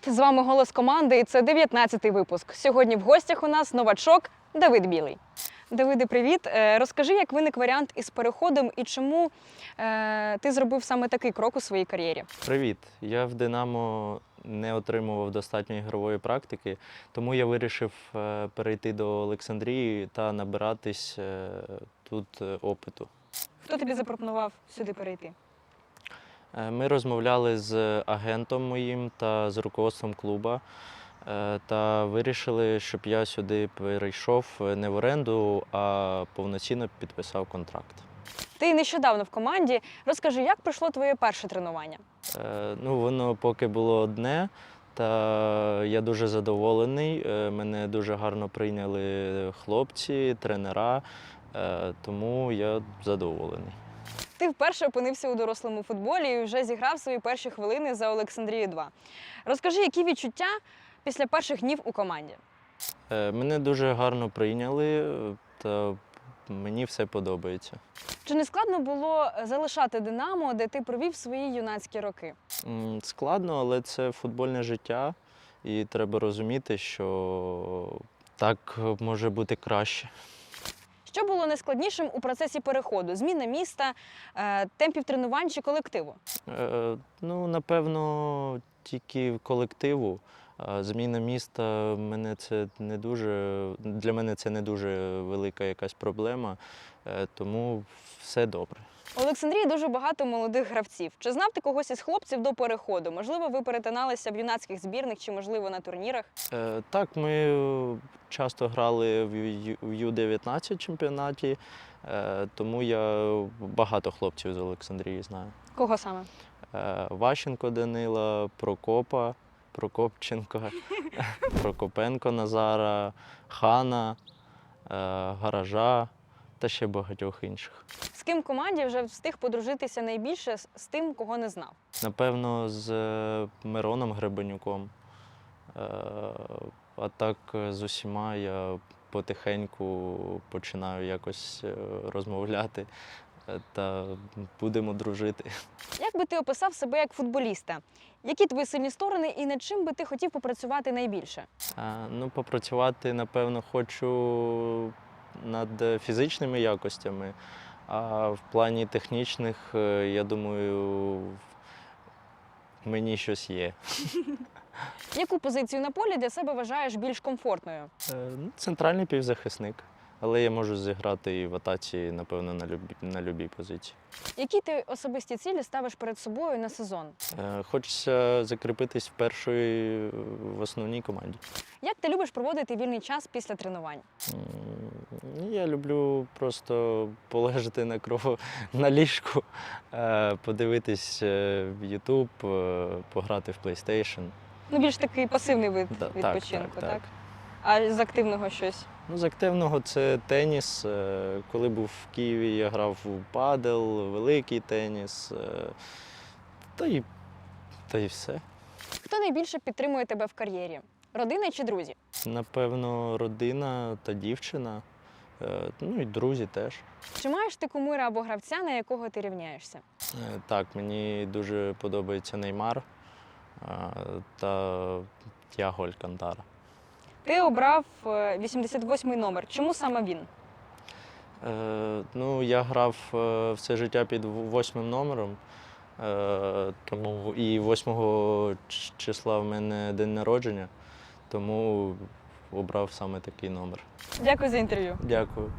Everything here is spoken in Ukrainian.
Привіт! З вами голос команди, і це 19-й випуск. Сьогодні в гостях у нас новачок Давид Білий. Давиде, привіт. Е, Розкажи, як виник варіант із переходом і чому е, ти зробив саме такий крок у своїй кар'єрі? Привіт! Я в Динамо не отримував достатньо ігрової практики, тому я вирішив е, перейти до Олександрії та набиратись е, тут опиту. Хто тобі запропонував сюди перейти? Е, Ми розмовляли з агентом моїм та з руководством клуба е, та вирішили, щоб я сюди перейшов е, не в оренду, а повноцінно підписав контракт. Ти нещодавно в команді. Розкажи, як пройшло твоє перше тренування? Е, Ну, воно поки було одне, та я дуже задоволений. Е, Мене дуже гарно прийняли хлопці, тренера, е, тому я задоволений. Ти вперше опинився у дорослому футболі і вже зіграв свої перші хвилини за Олександрію 2. Розкажи, які відчуття після перших днів у команді? Е, Мене дуже гарно прийняли, е, та мені все подобається. Чи не складно було залишати Динамо, де ти провів свої юнацькі роки? Складно, але це футбольне життя, і треба розуміти, що так може бути краще. Що було найскладнішим у процесі переходу? Зміна міста, е, темпів тренувань чи колективу? Е, Ну, напевно, тільки колективу. Зміна міста мене це не дуже для мене це не дуже велика якась проблема, е, тому все добре. У Олександрії дуже багато молодих гравців. Чи знав ти когось із хлопців до переходу? Можливо, ви перетиналися в юнацьких збірних чи, можливо, на турнірах? Е, Так, ми е, часто грали в Ю- в Ю-19 чемпіонаті, е, тому я багато хлопців з Олександрії знаю. Кого саме? Е, Ващенко Данила, Прокопа, Прокопченко, Прокопенко Назара, Хана, е, Гаража та ще багатьох інших. З ким команді вже встиг подружитися найбільше з тим, кого не знав? Напевно, з е, Мироном Гребенюком. А так з усіма я потихеньку починаю якось розмовляти та будемо дружити. Як би ти описав себе як футболіста? Які твої сильні сторони і над чим би ти хотів попрацювати найбільше? А, Ну, попрацювати, напевно, хочу над фізичними якостями, а в плані технічних, е, я думаю, мені щось є. Яку позицію на полі для себе вважаєш більш комфортною? Е, ну, Центральний півзахисник, але я можу зіграти і в атаці, напевно, на любі, на любій позиції. Які ти особисті цілі ставиш перед собою на сезон? Е, Хочеться закріпитись в першої в основній команді. Як ти любиш проводити вільний час після тренувань? М, ну, Я люблю просто полежати на кров на ліжку, е, подивитись е, в YouTube, е, пограти в PlayStation. Ну, більш такий пасивний вид Да, так, відпочинку, так, так. А з активного щось? Ну, з активного це теніс. Е, Коли був в Києві, я грав у падел, великий теніс. е, Та й, та й все. Хто найбільше підтримує тебе в кар'єрі? Родина чи друзі? Напевно, родина та дівчина. е, Ну і друзі теж. Чи маєш ти кумира або гравця, на якого ти рівняєшся? Так, мені дуже подобається Неймар та Тяго Алькантара. Ти обрав е, 88-й номер. Чому саме він? Е, Ну, я грав е, все життя під восьмим номером, е, тому і 8 числа в мене день народження, тому обрав саме такий номер. Дякую за інтерв'ю. Дякую.